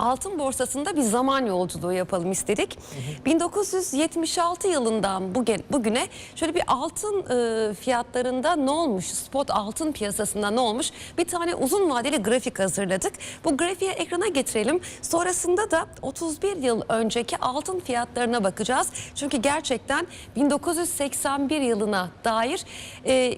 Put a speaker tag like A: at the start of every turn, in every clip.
A: altın borsasında bir zaman yolculuğu yapalım istedik. 1976 yılından bugün, bugüne şöyle bir altın e, fiyatlarında ne olmuş, spot altın piyasasında ne olmuş bir tane uzun vadeli grafik hazırladık. Bu grafiği ekrana getirelim. Sonrasında da 31 yıl önceki altın fiyatlarına bakacağız. Çünkü gerçekten 1981 yılına dair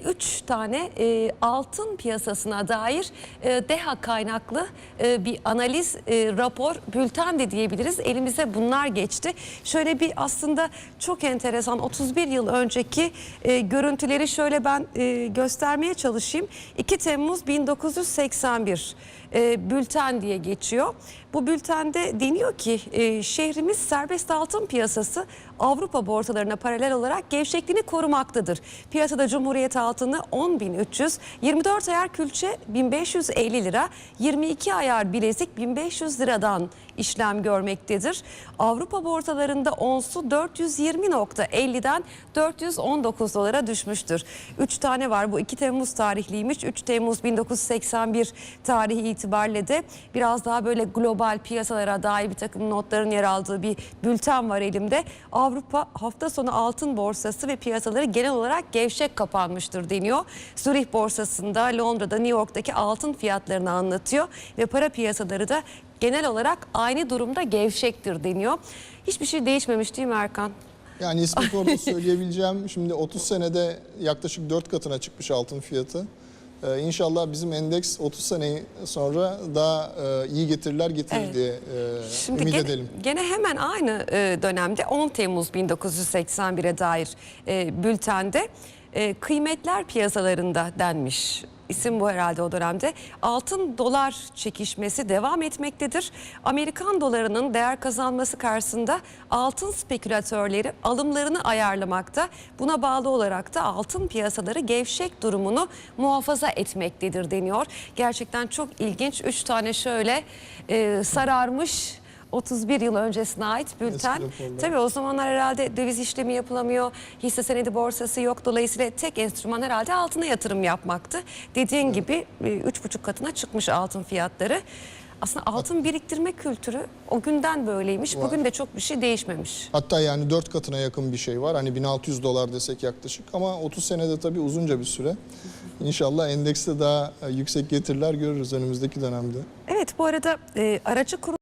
A: 3 tane e, altın piyasasına dair e, DEHA kaynaklı e, bir analiz, e, rapor, bülten de diyebiliriz. Elimize bunlar geçti. Şöyle bir aslında çok enteresan 31 yıl önceki e, görüntüleri şöyle ben e, göstermeye çalışayım. 2 Temmuz 1981 e, bülten diye geçiyor. Bu bültende deniyor ki e, şehrimiz serbest altın piyasası Avrupa borsalarına paralel olarak gevşekliğini korumaktadır. Piyasada Cumhuriyet altını 10.300, 24 ayar külçe 1550 lira, 22 ayar bilezik 1500 liradan işlem görmektedir. Avrupa borsalarında onsu 420.50'den 419 dolara düşmüştür. 3 tane var bu 2 Temmuz tarihliymiş. 3 Temmuz 1981 tarihi itibariyle de biraz daha böyle global piyasalara dair bir takım notların yer aldığı bir bülten var elimde. Avrupa hafta sonu altın borsası ve piyasaları genel olarak gevşek kapanmıştır deniyor. Zürih borsasında Londra'da New York'taki altın fiyatlarını anlatıyor ve para piyasaları da genel olarak aynı durumda gevşektir deniyor. Hiçbir şey değişmemiş değil mi Erkan?
B: Yani İsmet orada söyleyebileceğim şimdi 30 senede yaklaşık 4 katına çıkmış altın fiyatı. Ee, inşallah bizim endeks 30 sene sonra daha e, iyi getiriler getirir
A: Evet.
B: diye e,
A: Şimdi
B: ümit
A: gene,
B: edelim.
A: gene hemen aynı e, dönemde 10 Temmuz 1981'e dair e, bültende e, kıymetler piyasalarında denmiş. İsim bu herhalde o dönemde. Altın dolar çekişmesi devam etmektedir. Amerikan dolarının değer kazanması karşısında altın spekülatörleri alımlarını ayarlamakta. Buna bağlı olarak da altın piyasaları gevşek durumunu muhafaza etmektedir deniyor. Gerçekten çok ilginç. Üç tane şöyle e, sararmış 31 yıl öncesine ait bülten. Tabii o zamanlar herhalde döviz işlemi yapılamıyor. Hisse senedi borsası yok. Dolayısıyla tek enstrüman herhalde altına yatırım yapmaktı. Dediğin gibi e, üç buçuk katına çıkmış altın fiyatları. Aslında altın biriktirme kültürü o günden böyleymiş.
B: Var.
A: Bugün de çok bir şey değişmemiş.
B: Hatta yani 4 katına yakın bir şey var. Hani 1600 dolar desek yaklaşık ama 30 senede tabii uzunca bir süre. İnşallah endekste daha e, yüksek getiriler görürüz önümüzdeki dönemde.
A: Evet bu arada e, aracı kurum